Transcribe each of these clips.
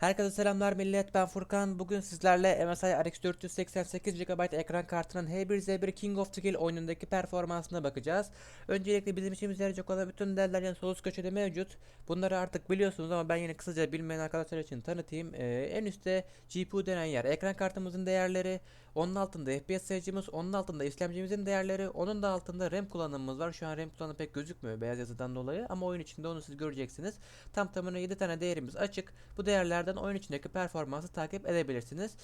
Herkese selamlar millet ben Furkan. Bugün sizlerle MSI RX 488 GB ekran kartının H1Z1 King of the Hill oyunundaki performansına bakacağız. Öncelikle bizim işimize yarayacak olan bütün değerler yani sol üst köşede mevcut. Bunları artık biliyorsunuz ama ben yine kısaca bilmeyen arkadaşlar için tanıtayım. Ee, en üstte GPU denen yer ekran kartımızın değerleri. Onun altında FPS sayıcımız, onun altında işlemcimizin değerleri, onun da altında RAM kullanımımız var. Şu an RAM kullanımı pek gözükmüyor beyaz yazıdan dolayı ama oyun içinde onu siz göreceksiniz. Tam tamına 7 tane değerimiz açık. Bu değerlerden oyun içindeki performansı takip edebilirsiniz.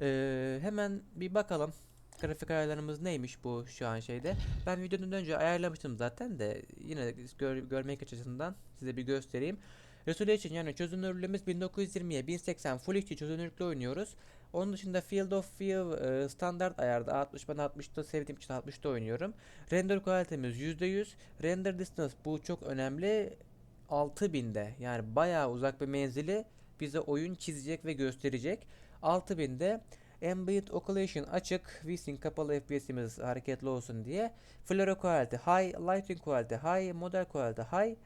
Ee, hemen bir bakalım. Grafik ayarlarımız neymiş bu şu an şeyde. Ben videodan önce ayarlamıştım zaten de yine gör, görmek açısından size bir göstereyim. Resolution yani çözünürlüğümüz 1920'ye 1080 Full HD çözünürlükle oynuyoruz. Onun dışında Field of View e, standart ayarda 60 ben 60'da sevdiğim için 60'da oynuyorum. Render kalitemiz %100. Render distance bu çok önemli. 6000'de yani bayağı uzak bir menzili bize oyun çizecek ve gösterecek. 6000'de Ambient Occlusion açık, VSync kapalı FPS'imiz hareketli olsun diye. Flare quality high, lighting quality high, model quality high.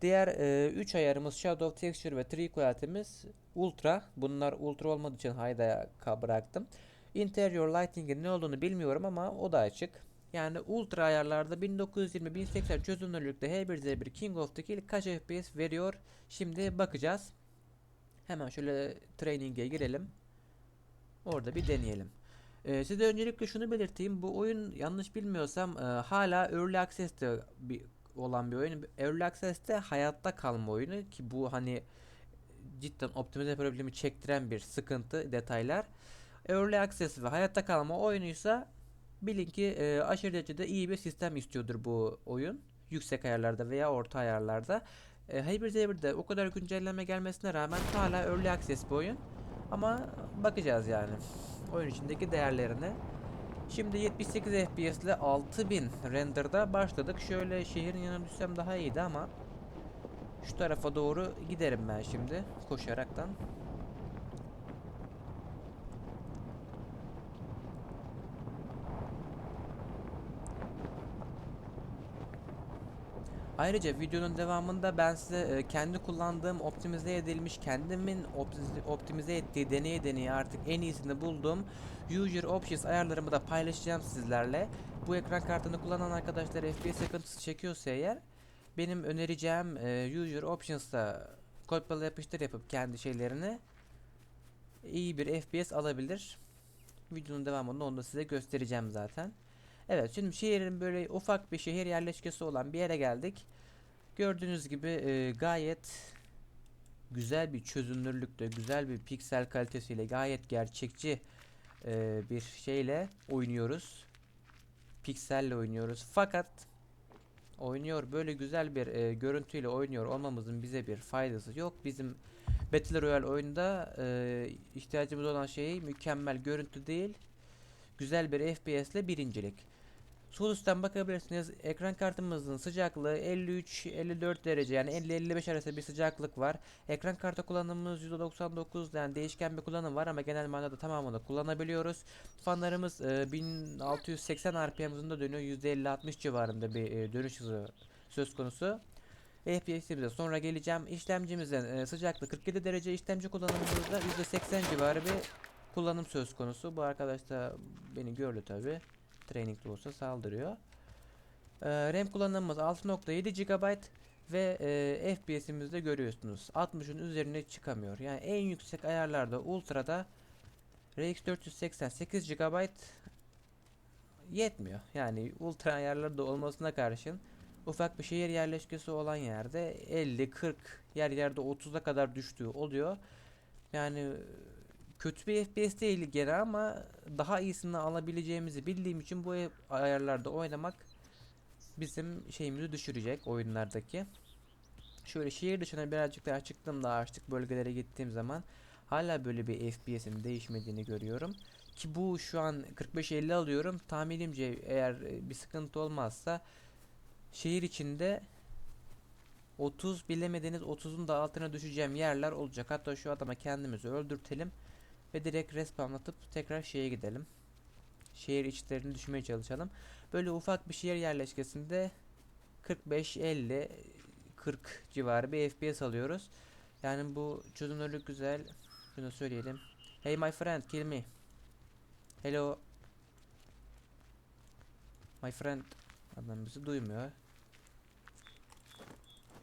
Diğer 3 ayarımız Shadow Texture ve Tree quality'miz ultra. Bunlar ultra olmadığı için high'da bıraktım. Interior lighting'in ne olduğunu bilmiyorum ama o da açık. Yani ultra ayarlarda 1920-1080 çözünürlükte H1Z1 King of the Hill kaç FPS veriyor? Şimdi bakacağız. Hemen şöyle training'e girelim. Orada bir deneyelim. Ee, size öncelikle şunu belirteyim. Bu oyun yanlış bilmiyorsam e, hala Early Access'te bir olan bir oyun. Early Access'te hayatta kalma oyunu ki bu hani cidden optimize problemi çektiren bir sıkıntı detaylar. Early Access ve hayatta kalma oyunuysa bilin ki e, aşırı derecede iyi bir sistem istiyordur bu oyun. Yüksek ayarlarda veya orta ayarlarda. E, H1Z1'de o kadar güncelleme gelmesine rağmen hala Early Access bir oyun. Ama bakacağız yani oyun içindeki değerlerine. Şimdi 78 FPS ile 6000 renderda başladık. Şöyle şehrin yanına düşsem daha iyiydi ama şu tarafa doğru giderim ben şimdi koşaraktan. Ayrıca videonun devamında ben size e, kendi kullandığım optimize edilmiş kendimin optimize, ettiği deneye deneye artık en iyisini bulduğum User Options ayarlarımı da paylaşacağım sizlerle. Bu ekran kartını kullanan arkadaşlar FPS sıkıntısı çekiyorsa eğer benim önereceğim e, User Options'ta kopyala yapıştır yapıp kendi şeylerini iyi bir FPS alabilir. Videonun devamında onu da size göstereceğim zaten. Evet şimdi şehrin böyle ufak bir şehir yerleşkesi olan bir yere geldik. Gördüğünüz gibi e, gayet güzel bir çözünürlükte, güzel bir piksel kalitesiyle gayet gerçekçi e, bir şeyle oynuyoruz. Pikselle oynuyoruz. Fakat oynuyor böyle güzel bir e, görüntüyle oynuyor olmamızın bize bir faydası yok. Bizim Battle Royale oyunda e, ihtiyacımız olan şey mükemmel görüntü değil, güzel bir FPS ile birincilik. Sol üstten bakabilirsiniz. Ekran kartımızın sıcaklığı 53-54 derece yani 50-55 arası bir sıcaklık var. Ekran kartı kullanımımız %99 yani değişken bir kullanım var ama genel manada tamamını kullanabiliyoruz. Fanlarımız e, 1680 RPM hızında dönüyor. %50-60 civarında bir e, dönüş hızı söz konusu. FPS'imize sonra geleceğim. İşlemcimizin e, sıcaklığı 47 derece işlemci kullanımımızda %80 civarı bir kullanım söz konusu. Bu arkadaş da beni gördü tabi. Training'de olsa saldırıyor. Ee, RAM kullanımımız 6.7 GB ve e, FPS'imizde görüyorsunuz. 60'ın üzerine çıkamıyor. Yani en yüksek ayarlarda Ultra'da RX 488 GB yetmiyor. Yani ultra ayarlarda olmasına karşın ufak bir şehir yerleşkesi olan yerde 50 40 yer yerde 30'a kadar düştüğü oluyor. Yani kötü bir FPS değil gene ama daha iyisini alabileceğimizi bildiğim için bu ayarlarda oynamak bizim şeyimizi düşürecek oyunlardaki. Şöyle şehir dışına birazcık daha çıktığımda açtık bölgelere gittiğim zaman hala böyle bir FPS'in değişmediğini görüyorum. Ki bu şu an 45-50 alıyorum. Tahminimce eğer bir sıkıntı olmazsa şehir içinde 30 bilemediniz 30'un da altına düşeceğim yerler olacak. Hatta şu adama kendimizi öldürtelim ve direkt respawnlatıp tekrar şeye gidelim. Şehir içlerini düşmeye çalışalım. Böyle ufak bir şehir yerleşkesinde 45 50 40 civarı bir FPS alıyoruz. Yani bu çözünürlük güzel. Şunu söyleyelim. Hey my friend kill me. Hello. My friend. Adam bizi duymuyor.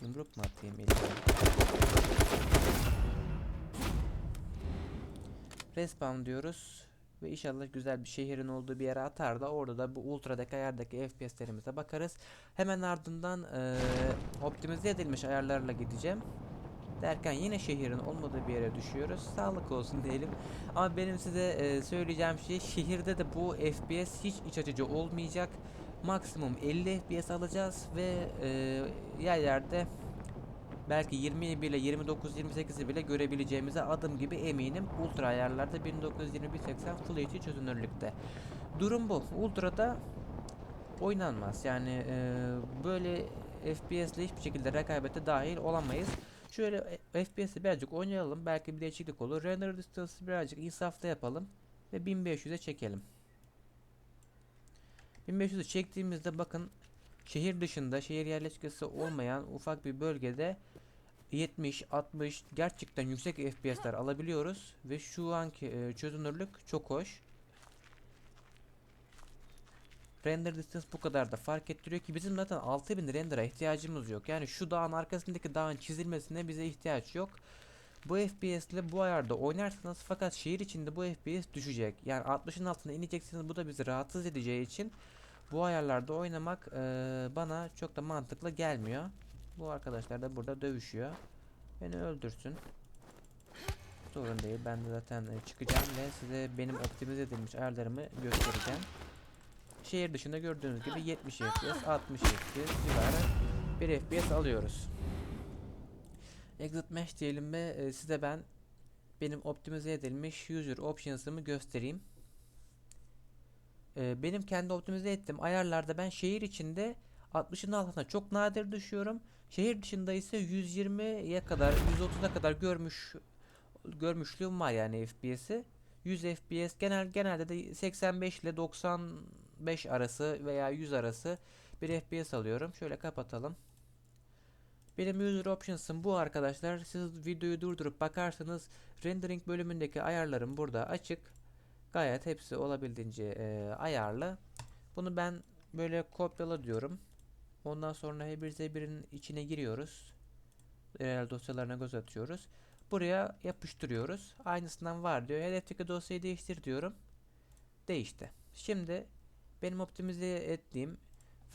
Yumruk mu atayım? Respawn diyoruz. Ve inşallah güzel bir şehrin olduğu bir yere atar da orada da bu ultradaki ayardaki FPS'lerimize bakarız. Hemen ardından eee, optimize edilmiş ayarlarla gideceğim. Derken yine şehrin olmadığı bir yere düşüyoruz. Sağlık olsun diyelim. Ama benim size eee, söyleyeceğim şey şehirde de bu FPS hiç iç açıcı olmayacak. Maksimum 50 FPS alacağız ve eee yerlerde belki 20 bile 29 28'i bile görebileceğimize adım gibi eminim. Ultra ayarlarda 1920 1080 Full HD çözünürlükte. Durum bu. Ultra'da oynanmaz. Yani e, böyle FPS ile hiçbir şekilde rekabete dahil olamayız. Şöyle e, FPS'i birazcık oynayalım. Belki bir değişiklik olur. Render distance'ı birazcık insaflı yapalım. Ve 1500'e çekelim. 1500'ü çektiğimizde bakın şehir dışında şehir yerleşkesi olmayan ufak bir bölgede 70 60 gerçekten yüksek FPS'ler alabiliyoruz ve şu anki e, çözünürlük çok hoş. Render distance bu kadar da fark ettiriyor ki bizim zaten 6000 render'a ihtiyacımız yok. Yani şu dağın arkasındaki dağın çizilmesine bize ihtiyaç yok. Bu FPS ile bu ayarda oynarsanız fakat şehir içinde bu FPS düşecek. Yani 60'ın altına ineceksiniz bu da bizi rahatsız edeceği için bu ayarlarda oynamak eee, bana çok da mantıklı gelmiyor. Bu arkadaşlar da burada dövüşüyor. Beni öldürsün. Sorun değil. Ben de zaten e, çıkacağım ve size benim optimize edilmiş ayarlarımı göstereceğim. Şehir dışında gördüğünüz gibi 70 FPS, 60 FPS civarı bir FPS alıyoruz. Exit Mesh diyelim ve e, size ben benim optimize edilmiş user options'ımı göstereyim. E, benim kendi optimize ettiğim ayarlarda ben şehir içinde 60'ın altına çok nadir düşüyorum. Şehir dışında ise 120'ye kadar, 130'a kadar görmüş görmüşlüğüm var yani FPS'i. 100 FPS genel genelde de 85 ile 95 arası veya 100 arası bir FPS alıyorum. Şöyle kapatalım. Benim user options'ım bu arkadaşlar. Siz videoyu durdurup bakarsanız rendering bölümündeki ayarlarım burada açık. Gayet hepsi olabildiğince e, ayarlı. Bunu ben böyle kopyala diyorum. Ondan sonra H1Z1'in içine giriyoruz. Reel dosyalarına göz atıyoruz. Buraya yapıştırıyoruz. Aynısından var diyor. Hedefteki dosyayı değiştir diyorum. Değişti. Şimdi benim optimize ettiğim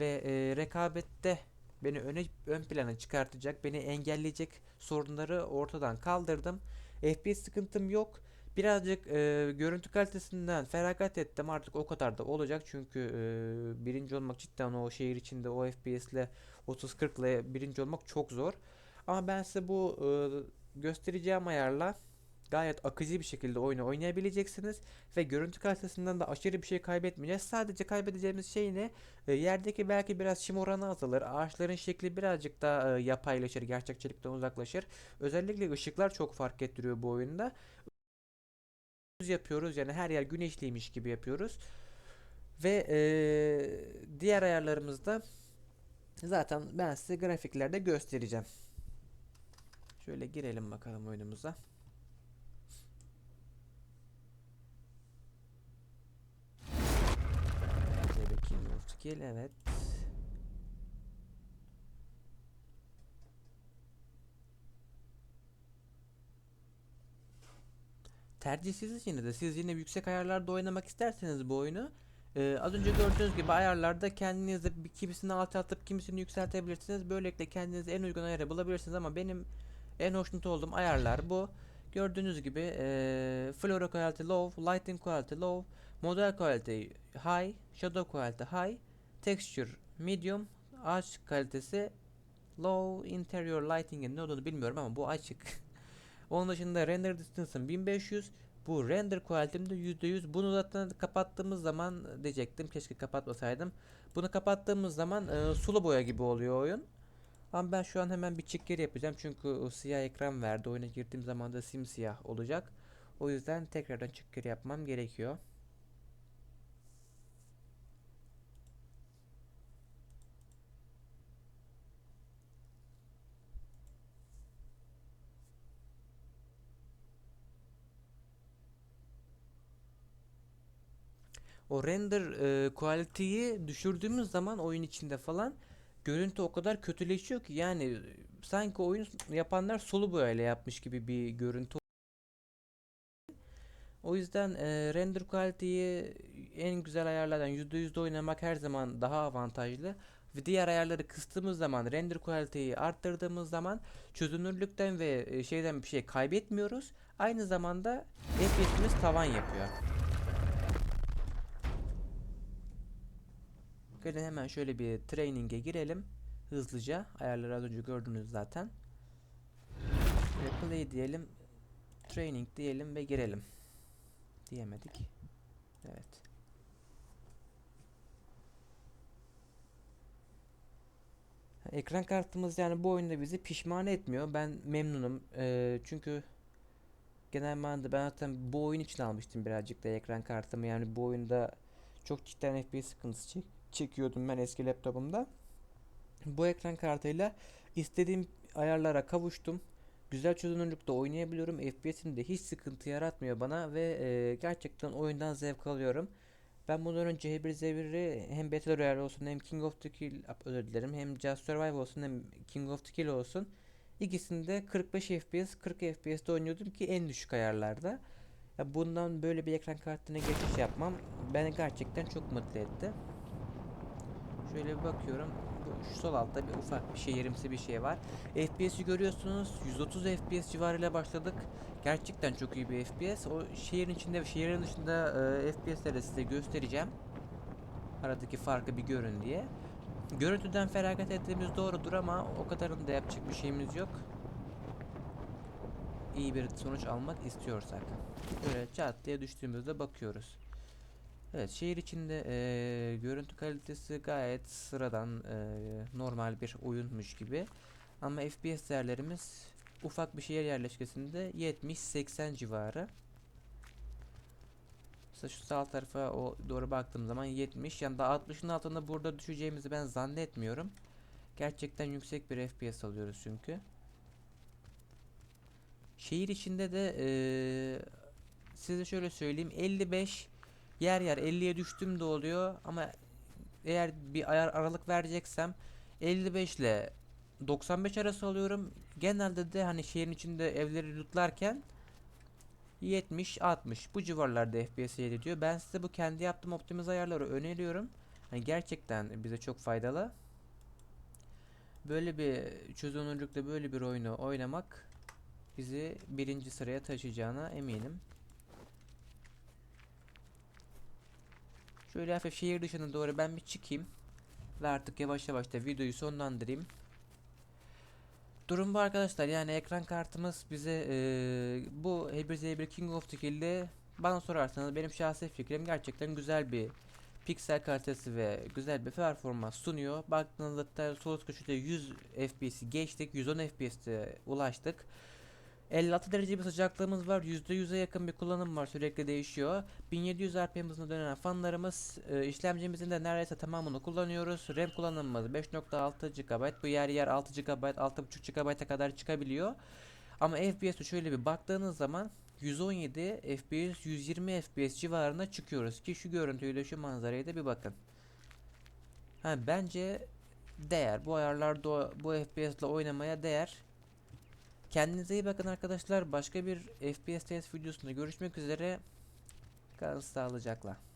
ve e, rekabette beni öne ön plana çıkartacak, beni engelleyecek sorunları ortadan kaldırdım. FPS sıkıntım yok. Birazcık e, görüntü kalitesinden feragat ettim artık o kadar da olacak çünkü e, birinci olmak cidden o şehir içinde o FPS ile 30-40 ile birinci olmak çok zor. Ama ben size bu e, göstereceğim ayarla gayet akıcı bir şekilde oyunu oynayabileceksiniz ve görüntü kalitesinden de aşırı bir şey kaybetmeyeceğiz. Sadece kaybedeceğimiz şey ne? E, yerdeki belki biraz çim oranı azalır. Ağaçların şekli birazcık daha e, yapaylaşır, gerçekçilikten uzaklaşır. Özellikle ışıklar çok fark ettiriyor bu oyunda yapıyoruz yani her yer güneşliymiş gibi yapıyoruz. Ve eee, diğer ayarlarımızda zaten ben size grafiklerde göstereceğim. Şöyle girelim bakalım oyunumuza. Skill evet Tercih sizin yine de. Siz yine yüksek ayarlarda oynamak isterseniz bu oyunu e, az önce gördüğünüz gibi ayarlarda kendinizi kimisini alçaltıp kimisini yükseltebilirsiniz. Böylelikle kendinize en uygun ayarı bulabilirsiniz ama benim en hoşnut olduğum ayarlar bu. Gördüğünüz gibi e, Flora Quality Low, Lighting Quality Low, Model Quality High, Shadow Quality High, Texture Medium, ağaç kalitesi Low, Interior Lighting'in ne olduğunu bilmiyorum ama bu açık. Onun dışında render distance'ım 1500. Bu render quality'm de %100. Bunu zaten kapattığımız zaman diyecektim. Keşke kapatmasaydım. Bunu kapattığımız zaman e, sulu boya gibi oluyor oyun. Ama ben şu an hemen bir çık geri yapacağım. Çünkü o siyah ekran verdi. Oyuna girdiğim zaman da simsiyah olacak. O yüzden tekrardan çık geri yapmam gerekiyor. Render e, quality'yi düşürdüğümüz zaman oyun içinde falan görüntü o kadar kötüleşiyor ki yani sanki oyun yapanlar solu boyayla yapmış gibi bir görüntü. O yüzden e, render quality'yi en güzel ayarlardan %100'de oynamak her zaman daha avantajlı. Ve diğer ayarları kıstığımız zaman render quality'yi arttırdığımız zaman çözünürlükten ve şeyden bir şey kaybetmiyoruz. Aynı zamanda FPS'imiz tavan yapıyor. Gelin hemen şöyle bir training'e girelim. Hızlıca. Ayarları az önce gördünüz zaten. Ve play diyelim. Training diyelim ve girelim. Diyemedik. Evet. Ekran kartımız yani bu oyunda bizi pişman etmiyor. Ben memnunum. Ee, çünkü genel manada ben zaten bu oyun için almıştım birazcık da ekran kartımı. Yani bu oyunda çok cidden FPS sıkıntısı çek çekiyordum ben eski laptopumda. Bu ekran kartıyla istediğim ayarlara kavuştum. Güzel çözünürlükte oynayabiliyorum. FPS'im de hiç sıkıntı yaratmıyor bana ve e, gerçekten oyundan zevk alıyorum. Ben bundan önce H1Z1'i hem Battle Royale olsun hem King of the Kill özür dilerim hem Just Survive olsun hem King of the Kill olsun ikisinde 45 FPS 40 FPS'te oynuyordum ki en düşük ayarlarda. Ya bundan böyle bir ekran kartına geçiş yapmam beni gerçekten çok mutlu etti. Şöyle bir bakıyorum. Şu sol altta bir ufak bir şehirimsi bir şey var. FPS'i görüyorsunuz. 130 FPS civarıyla başladık. Gerçekten çok iyi bir FPS. O şehrin içinde ve şehrin dışında e, FPS'leri size göstereceğim. Aradaki farkı bir görün diye. Görüntüden feragat ettiğimiz doğrudur ama o kadarını da yapacak bir şeyimiz yok. İyi bir sonuç almak istiyorsak. Böyle çat diye düştüğümüzde bakıyoruz. Evet şehir içinde eee, görüntü kalitesi gayet sıradan eee, normal bir oyunmuş gibi. Ama FPS değerlerimiz ufak bir şehir yerleşkesinde 70-80 civarı. Mesela şu sağ tarafa o doğru baktığım zaman 70 yani da 60'ın altında burada düşeceğimizi ben zannetmiyorum. Gerçekten yüksek bir FPS alıyoruz çünkü. Şehir içinde de eee size şöyle söyleyeyim 55 Yer yer 50'ye düştüm de oluyor ama eğer bir ayar aralık vereceksem 55 ile 95 arası alıyorum. Genelde de hani şehrin içinde evleri lootlarken 70-60 bu civarlarda FPS ediyor. Ben size bu kendi yaptığım optimize ayarları öneriyorum. Hani gerçekten bize çok faydalı. Böyle bir çözünürlükte böyle bir oyunu oynamak bizi birinci sıraya taşıyacağına eminim. Şöyle hafif şehir dışına doğru ben bir çıkayım. Ve artık yavaş yavaş da videoyu sonlandırayım. Durum bu arkadaşlar yani ekran kartımız bize e, bu H1Z1 King of the bana sorarsanız benim şahsi fikrim gerçekten güzel bir piksel kalitesi ve güzel bir performans sunuyor. Baktığınızda da sol üst köşede 100 FPS'i geçtik, 110 FPS'e ulaştık. 56 derece bir sıcaklığımız var. %100'e yakın bir kullanım var. Sürekli değişiyor. 1700 RPM hızında dönen fanlarımız e, işlemcimizin de neredeyse tamamını kullanıyoruz. RAM kullanımımız 5.6 GB. Bu yer yer 6 GB, 6.5 GB'a kadar çıkabiliyor. Ama FPS'e şöyle bir baktığınız zaman 117 FPS, 120 FPS civarına çıkıyoruz ki şu görüntüyle şu manzaraya da bir bakın. Ha bence değer. Bu ayarlarda bu FPS ile oynamaya değer. Kendinize iyi bakın arkadaşlar. Başka bir FPS test videosunda görüşmek üzere. Kalın sağlıcakla.